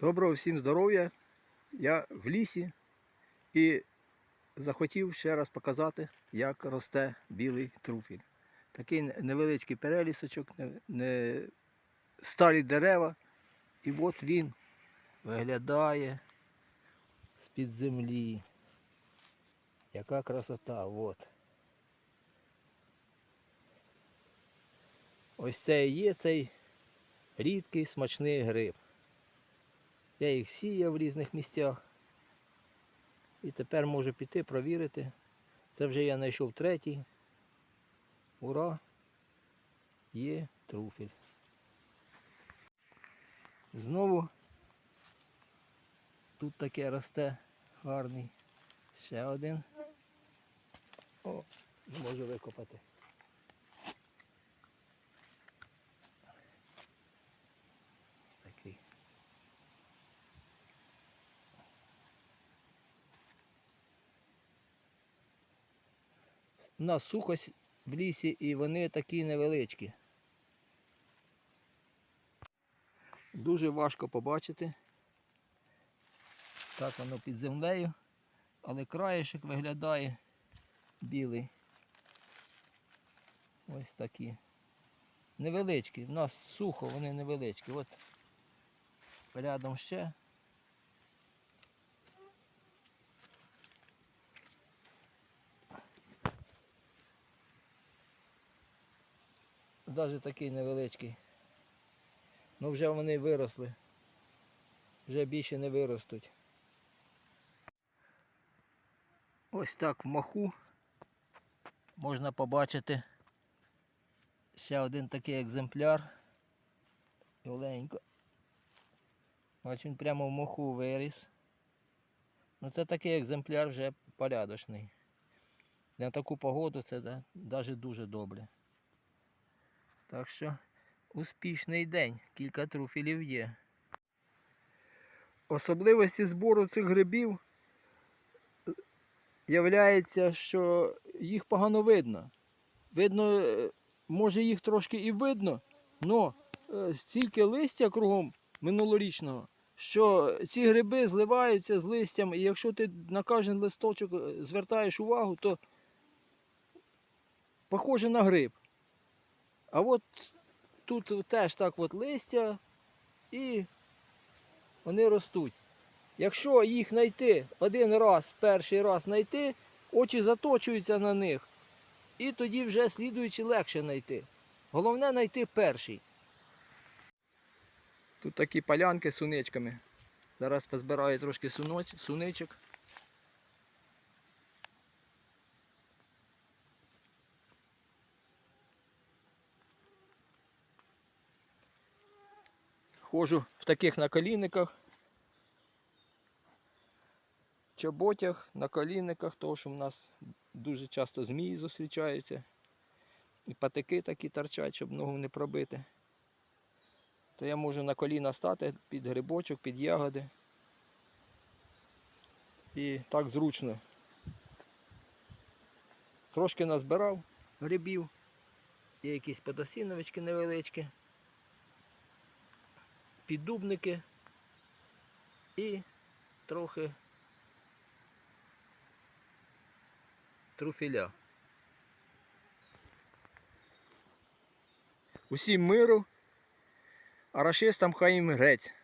Доброго всім здоров'я. Я в лісі і захотів ще раз показати, як росте білий труфіль. Такий невеличкий перелісочок, не, старі дерева. І от він виглядає з-під землі. Яка красота, от. Ось це і є цей рідкий смачний гриб. Я їх сіяв в різних місцях. І тепер можу піти провірити. Це вже я знайшов третій. Ура! Є труфель. Знову тут таке росте гарний. Ще один. О, не можу викопати. Ось Такий. У нас сухость в лісі і вони такі невеличкі. Дуже важко побачити. Так воно під землею, але краєшок виглядає білий. Ось такі. Невеличкі. У нас сухо, вони невеличкі. От рядом ще. Навіть такий невеличкий. Ну вже вони виросли. Вже більше не виростуть. Ось так в маху можна побачити ще один такий екземпляр. Оленько. Ось він прямо в моху виріс. Ну це такий екземпляр вже порядочний. На таку погоду це навіть дуже добре. Так що успішний день, кілька труфелів є. Особливості збору цих грибів е, являється, що їх погано видно. Видно, е, може їх трошки і видно, але стільки листя кругом минулорічного, що ці гриби зливаються з листям, і якщо ти на кожен листочок е, звертаєш увагу, то похоже на гриб. А от тут теж так от листя і вони ростуть. Якщо їх знайти один раз, перший раз знайти, очі заточуються на них. І тоді вже слідуючи легше знайти. Головне знайти перший. Тут такі полянки з суничками. Зараз позбираю трошки суноч, суничок. Ходжу в таких наколінниках, чоботях, наколінниках, тому що в нас дуже часто змії зустрічаються. І патики такі торчать, щоб ногу не пробити. То я можу на коліна стати під грибочок, під ягоди. І так зручно. Трошки назбирав грибів. Є якісь подосіновички невеличкі піддубники і трохи труфіля. Усім миру, а рашистам хай їм грець.